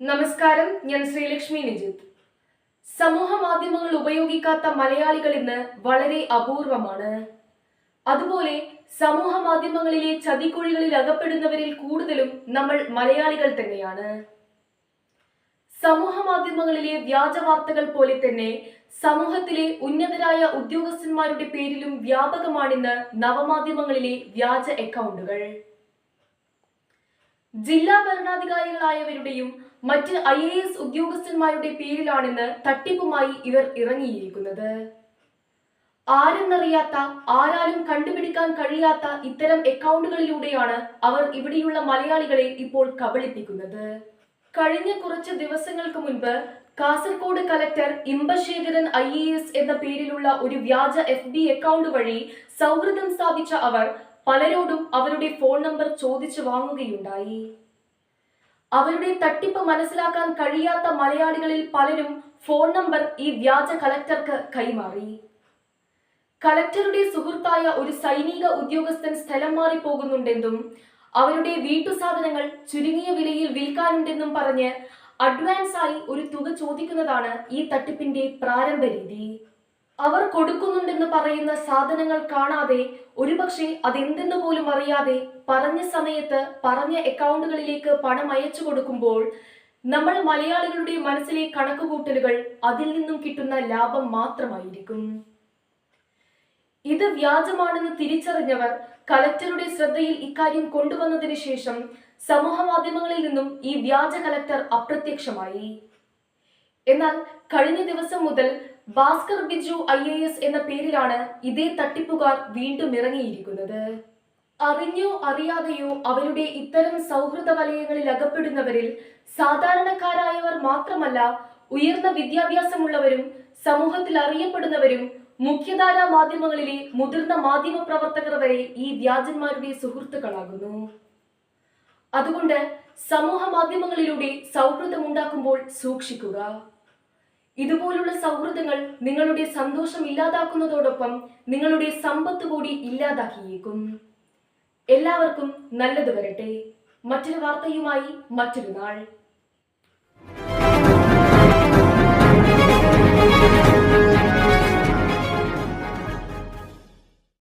നമസ്കാരം ഞാൻ ശ്രീലക്ഷ്മി നിജിത്ത് സമൂഹ മാധ്യമങ്ങൾ ഉപയോഗിക്കാത്ത മലയാളികൾ ഇന്ന് വളരെ അപൂർവമാണ്. അതുപോലെ സമൂഹ മാധ്യമങ്ങളിലെ ചതിക്കുഴികളിൽ അകപ്പെടുന്നവരിൽ കൂടുതലും നമ്മൾ മലയാളികൾ തന്നെയാണ്. സമൂഹ മാധ്യമങ്ങളിലെ വ്യാജ വാർത്തകൾ പോലെ തന്നെ സമൂഹത്തിലെ ഉന്നതരായ ഉദ്യോഗസ്ഥന്മാരുടെ പേരിലും വ്യാപകമാണിന്ന് നവമാധ്യമങ്ങളിലെ വ്യാജ അക്കൗണ്ടുകൾ ജില്ലാ ഭരണാധികാരികളായവരുടെയും മറ്റ് ഐ എ എസ് ഉദ്യോഗസ്ഥന്മാരുടെ പേരിലാണിന്ന് തട്ടിപ്പുമായി ഇവർ ഇറങ്ങിയിരിക്കുന്നത്. ആരെന്നറിയാത്ത ആരാലും കണ്ടുപിടിക്കാൻ കഴിയാത്ത ഇത്തരം അക്കൗണ്ടുകളിലൂടെയാണ് അവർ ഇവിടെയുള്ള മലയാളികളെ ഇപ്പോൾ കബളിപ്പിക്കുന്നത്. കഴിഞ്ഞ കുറച്ച് ദിവസങ്ങൾക്ക് മുൻപ് Kasaragod collector Imbasekaran I A S എന്ന പേരിലുള്ള ഒരു വ്യാജ എഫ് ബി അക്കൗണ്ട് വഴി സൗഹൃദം സ്ഥാപിച്ച അവർ പലരോടും അവരുടെ ഫോൺ നമ്പർ ചോദിച്ചു വാങ്ങുകയുണ്ടായി. അവരുടെ തട്ടിപ്പ് മനസ്സിലാക്കാൻ കഴിയാത്ത മലയാളികളിൽ പലരും ഫോൺ നമ്പർ ഈ വ്യാജ കലക്ടർക്ക് കൈമാറി. കലക്ടറുടെ സുഹൃത്തായ ഒരു സൈനിക ഉദ്യോഗസ്ഥൻ സ്ഥലം മാറി പോകുന്നുണ്ടെന്നും അവരുടെ വീട്ടുസാധനങ്ങൾ ചുരുങ്ങിയ വിലയിൽ വിൽക്കാനുണ്ടെന്നും പറഞ്ഞ് അഡ്വാൻസായി ഒരു തുക ചോദിക്കുന്നതാണ് ഈ തട്ടിപ്പിന്റെ പ്രാരംഭ രീതി. അവർ കൊടുക്കുന്നുണ്ടെന്ന് പറയുന്ന സാധനങ്ങൾ കാണാതെ ഒരുപക്ഷെ അതെന്തെന്ന് പോലും അറിയാതെ പറഞ്ഞ സമയത്ത് പറഞ്ഞ അക്കൗണ്ടുകളിലേക്ക് പണം അയച്ചു കൊടുക്കുമ്പോൾ നമ്മൾ മലയാളികളുടെ മനസ്സിലെ കണക്കുകൂട്ടലുകൾ അതിൽ നിന്നും കിട്ടുന്ന ലാഭം മാത്രമായിരിക്കും. ഇത് വ്യാജമാണെന്ന് തിരിച്ചറിഞ്ഞവർ കലക്ടറുടെ ശ്രദ്ധയിൽ ഇക്കാര്യം കൊണ്ടുവന്നതിന് ശേഷം സമൂഹ മാധ്യമങ്ങളിൽ നിന്നും ഈ വ്യാജ കലക്ടർ അപ്രത്യക്ഷമായി. എന്നാൽ കഴിഞ്ഞ ദിവസം മുതൽ Bhaskar Biju I A S എന്ന പേരിലാണ് ഇതേ തട്ടിപ്പുകാർ വീണ്ടും ഇറങ്ങിയിരിക്കുന്നത്. അറിഞ്ഞോ അറിയാതെയോ അവരുടെ ഇത്തരം സൗഹൃദ വലയങ്ങളിൽ അകപ്പെടുന്നവരിൽ സാധാരണക്കാരായവർ മാത്രമല്ല ഉയർന്ന വിദ്യാഭ്യാസമുള്ളവരും സമൂഹത്തിൽ അറിയപ്പെടുന്നവരും മുഖ്യധാരാ മാധ്യമങ്ങളിലെ മുതിർന്ന മാധ്യമ പ്രവർത്തകർ വരെ ഈ വ്യാജന്മാരുടെ സുഹൃത്തുക്കളാകുന്നു. അതുകൊണ്ട് സമൂഹ മാധ്യമങ്ങളിലൂടെ സൗഹൃദമുണ്ടാക്കുമ്പോൾ സൂക്ഷിക്കുക. ഇതുപോലുള്ള സൗഹൃദങ്ങൾ നിങ്ങളുടെ സന്തോഷം ഇല്ലാതാക്കുന്നതോടൊപ്പം നിങ്ങളുടെ സമ്പത്ത് കൂടി ഇല്ലാതാക്കിയേക്കും. എല്ലാവർക്കും നല്ലത് വരട്ടെ. മറ്റൊരു വാർത്തയുമായി മറ്റൊരു നാൾ.